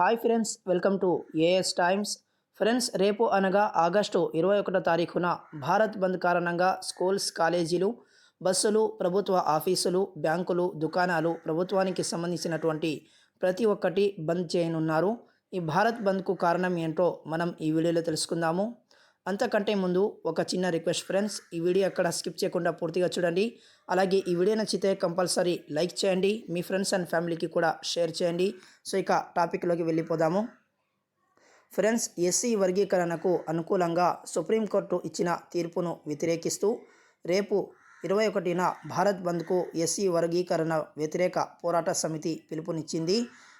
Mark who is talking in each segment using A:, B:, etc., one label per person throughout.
A: Hi friends welcome to AS times friends రేపు అనగా August ఇరవై ఒకటో తారీఖున భారత్ బంద్ కారణంగా స్కూల్స్ కాలేజీలు బస్సులు ప్రభుత్వ ఆఫీసులు బ్యాంకులు దుకాణాలు ప్రభుత్వానికి సంబంధించినటువంటి ప్రతి ఒక్కటి బంద్ చేయనున్నారు. ఈ భారత్ బంద్కు కారణం ఏంటో మనం ఈ వీడియోలో తెలుసుకుందాము. అంతకంటే ముందు ఒక చిన్న రిక్వెస్ట్ ఫ్రెండ్స్ ఈ వీడియో అక్కడ స్కిప్ చేయకుండా పూర్తిగా చూడండి. అలాగే ఈ వీడియో నచ్చితే కంపల్సరీ లైక్ చేయండి మీ ఫ్రెండ్స్ అండ్ ఫ్యామిలీకి కూడా షేర్ చేయండి. సో ఇక టాపిక్లోకి వెళ్ళిపోదాము. ఫ్రెండ్స్ ఎస్సీ వర్గీకరణకు అనుకూలంగా సుప్రీంకోర్టు ఇచ్చిన తీర్పును వ్యతిరేకిస్తూ రేపు ఇరవై ఒకటిన భారత్ బంద్కు ఎస్సీ వర్గీకరణ వ్యతిరేక పోరాట సమితి పిలుపునిచ్చింది.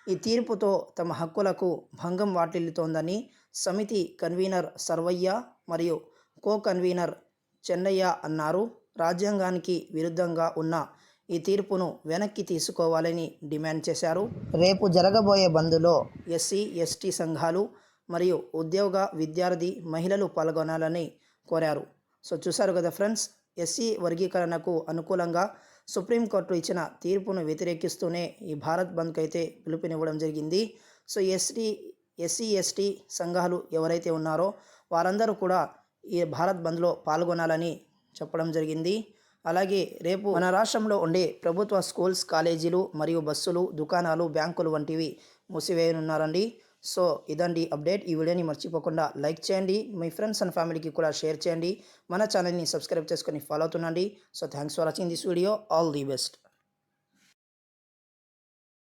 A: ఈ తీర్పుతో తమ హక్కులకు భంగం వాటిల్లుతోందని సమితి కన్వీనర్ సర్వయ్య మరియు కో కన్వీనర్ చెన్నయ్య అన్నారు. రాజ్యాంగానికి విరుద్ధంగా ఉన్న ఈ తీర్పును వెనక్కి తీసుకోవాలని డిమాండ్ చేశారు. రేపు జరగబోయే బంద్లో ఎస్సీ ఎస్టీ సంఘాలు మరియు ఉద్యోగ విద్యార్థి మహిళలు పాల్గొనాలని కోరారు. సో చూశారు కదా ఫ్రెండ్స్ ఎస్సీ వర్గీకరణకు అనుకూలంగా సుప్రీంకోర్టు ఇచ్చిన తీర్పును వ్యతిరేకిస్తూనే ఈ భారత్ బంద్కి అయితే పిలుపునివ్వడం జరిగింది. సో ఎస్టీ ఎస్సీ ఎస్టీ సంఘాలు ఎవరైతే ఉన్నారో వారందరూ కూడా ఈ భారత్ బంద్లో పాల్గొనాలని చెప్పడం జరిగింది. అలాగే రేపు మన రాష్ట్రంలో ఉండే ప్రభుత్వ స్కూల్స్ కాలేజీలు మరియు బస్సులు దుకాణాలు బ్యాంకులు వంటివి మూసివేయనున్నారండి. సో ఇదండి అప్డేట్. ఈ వీడియోని మర్చిపోకుండా లైక్ చేయండి. మీ ఫ్రెండ్స్ అండ్ ఫ్యామిలీకి కూడా షేర్ చేయండి. మన ఛానల్ని సబ్స్క్రైబ్ చేసుకొని follow అవుతుండండి. So thanks for watching this video. All the best.